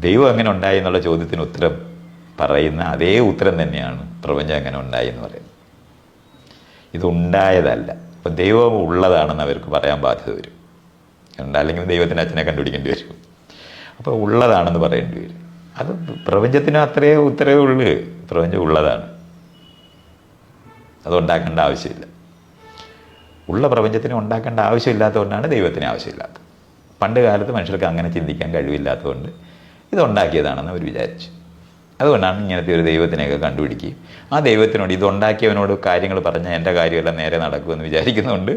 ദൈവം എങ്ങനെ ഉണ്ടായി എന്നുള്ള ചോദ്യത്തിന് ഉത്തരം പറയുന്ന അതേ ഉത്തരം തന്നെയാണ് പ്രപഞ്ചം എങ്ങനെ ഉണ്ടായി എന്ന് പറയുന്നത്. ഇതുണ്ടായതല്ല അപ്പം ദൈവം ഉള്ളതാണെന്ന് അവർക്ക് പറയാൻ ബാധ്യത വരും. അല്ലെങ്കിൽ ദൈവത്തിന്റെ അച്ഛനെ കണ്ടുപിടിക്കേണ്ടി വരും. അപ്പോൾ ഉള്ളതാണെന്ന് പറയേണ്ടി വരും. അത് പ്രപഞ്ചത്തിന് അത്രയേ ഉത്തരവേ ഉള്ളൂ. പ്രപഞ്ചം ഉള്ളതാണ്. അത് ഉണ്ടാക്കേണ്ട ആവശ്യമില്ല. ഉള്ള പ്രപഞ്ചത്തിന് ഉണ്ടാക്കേണ്ട ആവശ്യമില്ലാത്തതുകൊണ്ടാണ് ദൈവത്തിന് ആവശ്യമില്ലാത്തത്. പണ്ട് കാലത്ത് മനുഷ്യർക്ക് അങ്ങനെ ചിന്തിക്കാൻ കഴിവില്ലാത്തതുകൊണ്ട് ഇത് ഉണ്ടാക്കിയതാണെന്ന് അവർ വിചാരിച്ചു. അതുകൊണ്ടാണ് ഇങ്ങനത്തെ ഒരു ദൈവത്തിനെയൊക്കെ കണ്ടുപിടിക്കുകയും ആ ദൈവത്തിനോട് ഇതുണ്ടാക്കിയവനോട് കാര്യങ്ങൾ പറഞ്ഞാൽ എന്റെ കാര്യമെല്ലാം നേരെ നടക്കുമെന്ന് വിചാരിക്കുന്നതുകൊണ്ട്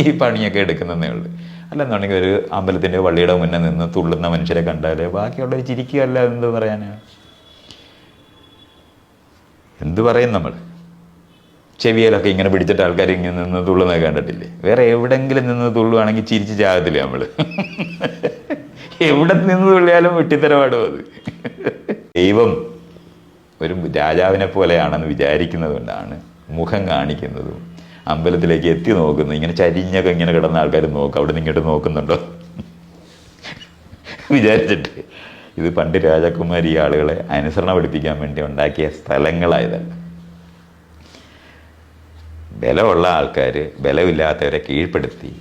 ഈ പണിയൊക്കെ എടുക്കുന്നതേ ഉള്ളൂ. അല്ലെന്നുണ്ടെങ്കിൽ ഒരു അമ്പലത്തിന്റെ പള്ളിയുടെ മുന്നേ നിന്ന് തുള്ളുന്ന മനുഷ്യരെ കണ്ടാൽ ബാക്കിയുള്ളവർ ചിരിക്കുകയല്ല എന്ത് പറയാനാണ് എന്ത് പറയും നമ്മൾ? ചെവിയിലൊക്കെ ഇങ്ങനെ പിടിച്ചിട്ട് ആൾക്കാർ ഇങ്ങനെ നിന്ന് തുള്ളുന്നത് കണ്ടിട്ടില്ലേ? വേറെ എവിടെങ്കിലും നിന്ന് തുള്ളുവാണെങ്കിൽ ചിരിച്ച് ചാകത്തില്ലേ നമ്മൾ? എവിടെ നിന്ന് തുള്ളിയാലും വെട്ടിത്തരപാടും അത്. ദൈവം ഒരു രാജാവിനെ പോലെയാണെന്ന് വിചാരിക്കുന്നതുകൊണ്ടാണ് മുഖം കാണിക്കുന്നതും അമ്പലത്തിലേക്ക് എത്തി നോക്കുന്നു. ഇങ്ങനെ ചരിഞ്ഞൊക്കെ ഇങ്ങനെ കിടന്ന ആൾക്കാർ നോക്കും. അവിടെ ഇങ്ങോട്ട് നോക്കുന്നുണ്ടോ? വിചാരിച്ചിട്ട്. ഇത് പണ്ട് രാജകുമാരി ഈ ആളുകളെ അനുസരണ പഠിപ്പിക്കാൻ വേണ്ടി ഉണ്ടാക്കിയ സ്ഥലങ്ങളായതല്ല ബലമുള്ള ആൾക്കാർ ബലമില്ലാത്തവരെ കീഴ്പ്പെടുത്തി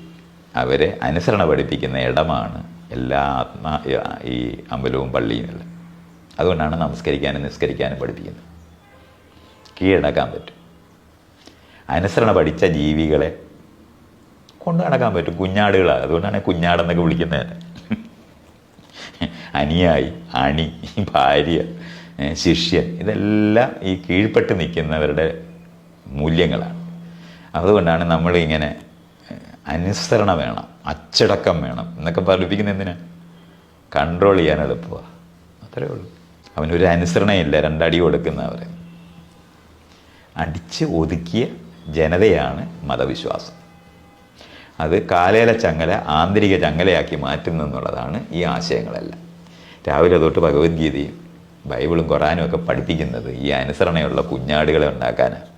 അവരെ അനുസരണ പഠിപ്പിക്കുന്ന ഇടമാണ് എല്ലാ ആത്മാ ഈ അമ്പലവും പള്ളിയും എല്ലാം. അതുകൊണ്ടാണ് നമസ്കരിക്കാനും നിസ്കരിക്കാനും പഠിപ്പിക്കുന്നത്. കീഴടക്കാൻ പറ്റും. അനുസരണ പഠിച്ച ജീവികളെ കൊണ്ടു നടക്കാൻ പറ്റും. കുഞ്ഞാടുകളാണ് അതുകൊണ്ടാണ് കുഞ്ഞാടെന്നൊക്കെ വിളിക്കുന്നത്. അനിയായി അണി ഭാര്യ ശിഷ്യൻ ഇതെല്ലാം ഈ കീഴ്പ്പെട്ട് നിൽക്കുന്നവരുടെ മൂല്യങ്ങളാണ്. അതുകൊണ്ടാണ് ഏ, അനുസരണ വേണം അച്ചടക്കം വേണം എന്നൊക്കെ പഠിപ്പിക്കുന്ന എന്തിനാ? കൺട്രോൾ ചെയ്യാൻ എളുപ്പമാണ് അത്രേ ഉള്ളൂ. അവനൊരു അനുസരണയില്ല രണ്ടടി കൊടുക്കുന്നവരെ അടിച്ച് ഒതുക്കിയ ജനതയാണ് മതവിശ്വാസം. അത് കാലേല ചങ്ങല ആന്തരിക ചങ്ങലയാക്കി മാറ്റുന്നു എന്നുള്ളതാണ് ഈ ആശയങ്ങളെല്ലാം. രാവിലെ തൊട്ട് ഭഗവത്ഗീതയും ബൈബിളും ഖുറാനും ഒക്കെ പഠിപ്പിക്കുന്നത് ഈ അനുസരണയുള്ള കുഞ്ഞാടുകളെ ഉണ്ടാക്കാനാണ്.